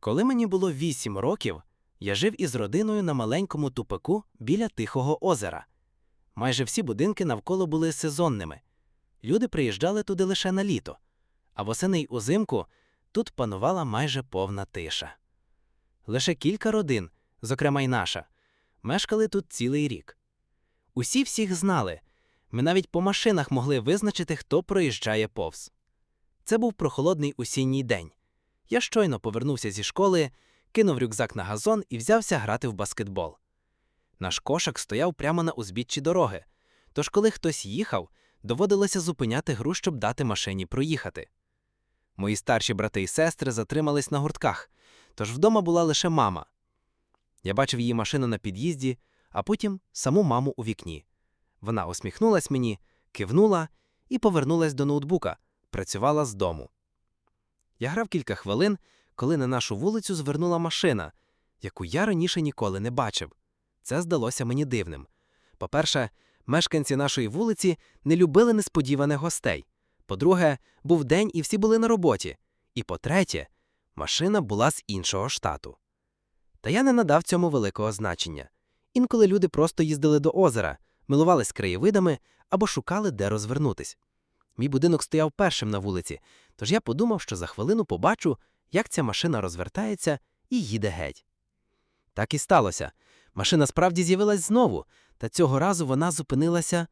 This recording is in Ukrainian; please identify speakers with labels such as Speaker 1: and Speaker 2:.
Speaker 1: Коли мені було вісім років, я жив із родиною на маленькому тупику біля Тихого озера. Майже всі будинки навколо були сезонними. Люди приїжджали туди лише на літо, а восени й узимку тут панувала майже повна тиша. Лише кілька родин, зокрема й наша, мешкали тут цілий рік. Усі всіх знали. Ми навіть по машинах могли визначити, хто проїжджає повз. Це був прохолодний осінній день. Я щойно повернувся зі школи, кинув рюкзак на газон і взявся грати в баскетбол. Наш кошик стояв прямо на узбіччі дороги, тож коли хтось їхав, доводилося зупиняти гру, щоб дати машині проїхати. Мої старші брати і сестри затримались на гуртках, тож вдома була лише мама. Я бачив її машину на під'їзді, а потім саму маму у вікні. Вона усміхнулась мені, кивнула і повернулась до ноутбука, працювала з дому. Я грав кілька хвилин, коли на нашу вулицю звернула машина, яку я раніше ніколи не бачив. Це здалося мені дивним. По-перше, мешканці нашої вулиці не любили несподіваних гостей. По-друге, був день і всі були на роботі. І по-третє, машина була з іншого штату. Та я не надав цьому великого значення. Інколи люди просто їздили до озера, милувались краєвидами або шукали, де розвернутись. Мій будинок стояв першим на вулиці, тож я подумав, що за хвилину побачу, як ця машина розвертається і їде геть. Так і сталося. Машина справді з'явилась знову, та цього разу вона зупинилася